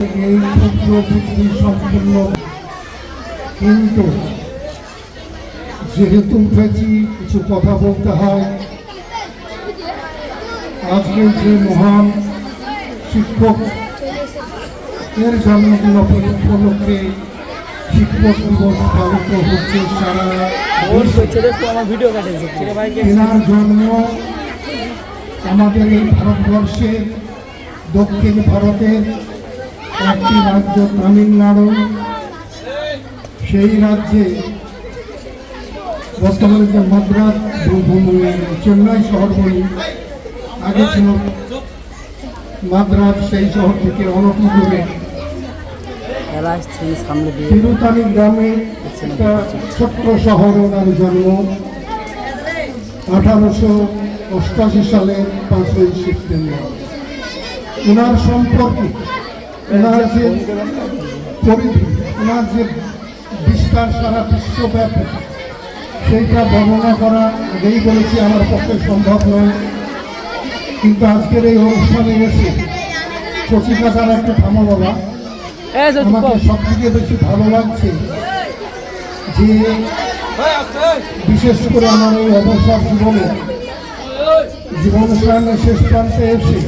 এই বুদ্ধি সম্পূর্ণ কিন্তু যেহেতু উঠেছি, কিছু কথা বলতে হয়। আজকে যে মহান শিক্ষক, এর জন্মদিন উপলক্ষে শিক্ষক দিবস পালিত হচ্ছে সারা এনার জন্ম আমাদের এই ভারতবর্ষের, দক্ষিণ ভারতের একটি রাজ্য তামিলনাড়ু। সেই রাজ্যে বর্তমানে যে মাদ্রাস চেন্নাই শহর বলি আগে ছিল। মাদ্রাস সেই শহর থেকে অনতি দূরে তিরুতানি গ্রামে একটা ছোট্ট শহর ওনার জন্ম। আঠারোশো অষ্টাশি সালের পাঁচই সেপ্টেম্বর। ওনার সম্পর্কে ওনার যে পরিধি ওনার যে বিস্তার সারা বিশ্বব্যাপী। সেইটা বর্ণনা করা আগেই বলেছি আমার পক্ষে সম্ভব নয়। কিন্তু আজকের এই অনুষ্ঠানে এসে কচিকাচার একটা থামা আমাকে সব থেকে বেশি ভালো লাগছে যে বিশেষ করে আমার এই অবসর জীবনে জীবন শেষ প্রান্তে এসে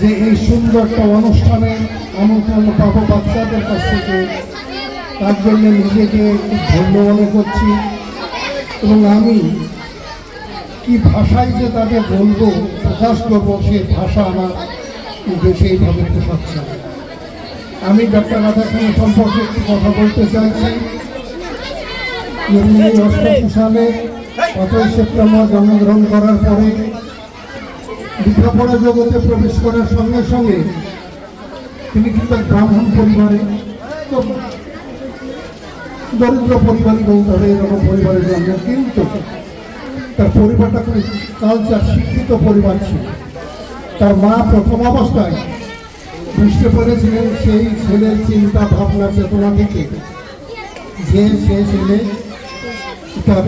যে এই সুন্দর একটা অনুষ্ঠানে আমন্ত্রণ পাবো বাচ্চাদের কাছ থেকে, তার জন্য নিজেকে খুব ধন্য মনে করছি। এবং আমি কি ভাষায় যে তাকে বলব, প্রকাশ করব সেই ভাষা আমার দেশে এইভাবে পোষাচ্ছে আমি ডক্টর রাধাকৃষ্ণ সম্পর্কে একটি কথা বলতে চাইছি। উনি সালে পাঁচই সেপ্টেম্বর জন্মগ্রহণ করার পরে লেখাপড়া জগতে প্রবেশ করার সঙ্গে সঙ্গে তিনি কিন্তু ব্রাহ্মণ পরিবারে দরিদ্র পরিবারই বলতে হবে এরকম পরিবারের জন্ম, কিন্তু তার পরিবারটা খুব কালচার শিক্ষিত পরিবার ছিল। তার মা প্রথম অবস্থায় বুঝতে পেরেছিলেন সেই ছেলের চিন্তা ভাবনা চেতনা থেকে যে সে ছেলে তার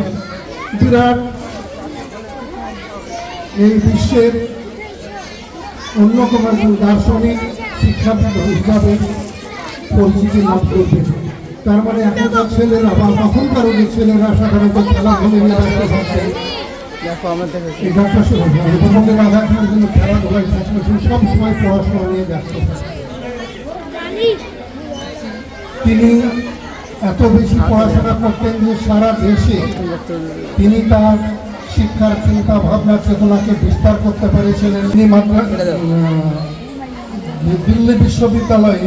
বিরাট এই বিশ্বের অন্যতম একজন দার্শনিক শিক্ষাবিদ হিসাবে পরিচিতি লাভ করবে। তার মানে এখনকার ছেলেরা বা তখনকার অনেক ছেলেরা সাধারণত খেলাধুলো নিয়ে ব্যস্ত থাকছে জন্য খেলাধুলায় সব সময় পড়াশোনা নিয়ে ব্যস্ত থাকে। তিনি এত বেশি পড়াশোনা করতেন যে সারা দেশে তিনি তার শিক্ষার চিন্তা ভাবনা চেতনাকে বিস্তার করতে পেরেছিলেন। তিনি মাত্র দিল্লি বিশ্ববিদ্যালয়ে